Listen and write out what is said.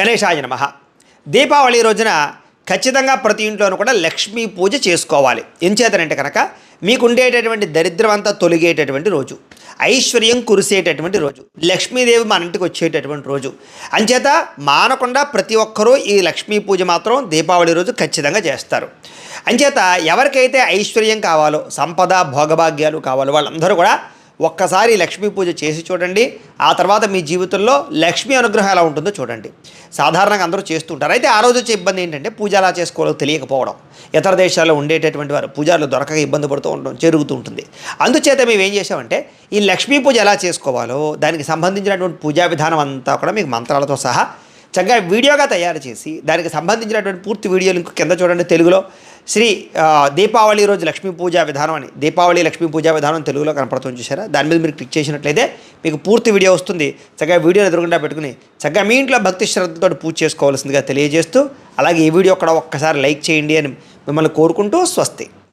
గణేశాయ నమ. దీపావళి రోజున ఖచ్చితంగా ప్రతి ఇంట్లోనూ కూడా లక్ష్మీ పూజ చేసుకోవాలి. ఎంచేతనంటే కనుక మీకు ఉండేటటువంటి దరిద్రం అంతా తొలగేటటువంటి రోజు. ఐశ్వర్యం కురిసేటటువంటి రోజు. లక్ష్మీదేవి మన ఇంటికి వచ్చేటటువంటి రోజు. అంచేత మానకుండా ప్రతి ఒక్కరూ ఈ లక్ష్మీ పూజ మాత్రం దీపావళి రోజు ఖచ్చితంగా చేస్తారు. అంచేత ఎవరికైతే ఐశ్వర్యం కావాలో సంపద భోగభాగ్యాలు కావాలో వాళ్ళందరూ కూడా ఒక్కసారి లక్ష్మీ పూజ చేసి చూడండి. ఆ తర్వాత మీ జీవితంలో లక్ష్మీ అనుగ్రహం ఎలా ఉంటుందో చూడండి. సాధారణంగా అందరూ చేస్తూ ఉంటారు. అయితే ఆ రోజు వచ్చే ఇబ్బంది ఏంటంటే పూజ ఎలా చేసుకోవాలో తెలియకపోవడం. ఇతర దేశాల్లో ఉండేటటువంటి వారు పూజారులు దొరకక ఇబ్బంది పడుతూ ఉండడం జరుగుతూ ఉంటుంది. అందుచేత మేము ఏం చేసామంటే ఈ లక్ష్మీ పూజ ఎలా చేసుకోవాలో దానికి సంబంధించినటువంటి పూజా విధానం అంతా కూడా మీకు మంత్రాలతో సహా చక్కగా వీడియోగా తయారు చేసి దానికి సంబంధించినటువంటి పూర్తి వీడియోలు లింక్ కింద చూడండి తెలుగులో. శ్రీ దీపావళి రోజు లక్ష్మీ పూజా విధానం అని దీపావళి లక్ష్మీ పూజా విధానం తెలుగులో కనపడుతుంది చూసారా దాని మీద మీరు క్లిక్ చేసినట్లయితే మీకు పూర్తి వీడియో వస్తుంది. చక్కగా వీడియో ఎదురుగుండా పెట్టుకుని చక్కగా మీ ఇంట్లో భక్తి శ్రద్ధతో పూజ చేసుకోవాల్సిందిగా తెలియజేస్తూ అలాగే ఈ వీడియో కూడా ఒక్కసారి లైక్ చేయండి అని మిమ్మల్ని కోరుకుంటూ స్వస్తి.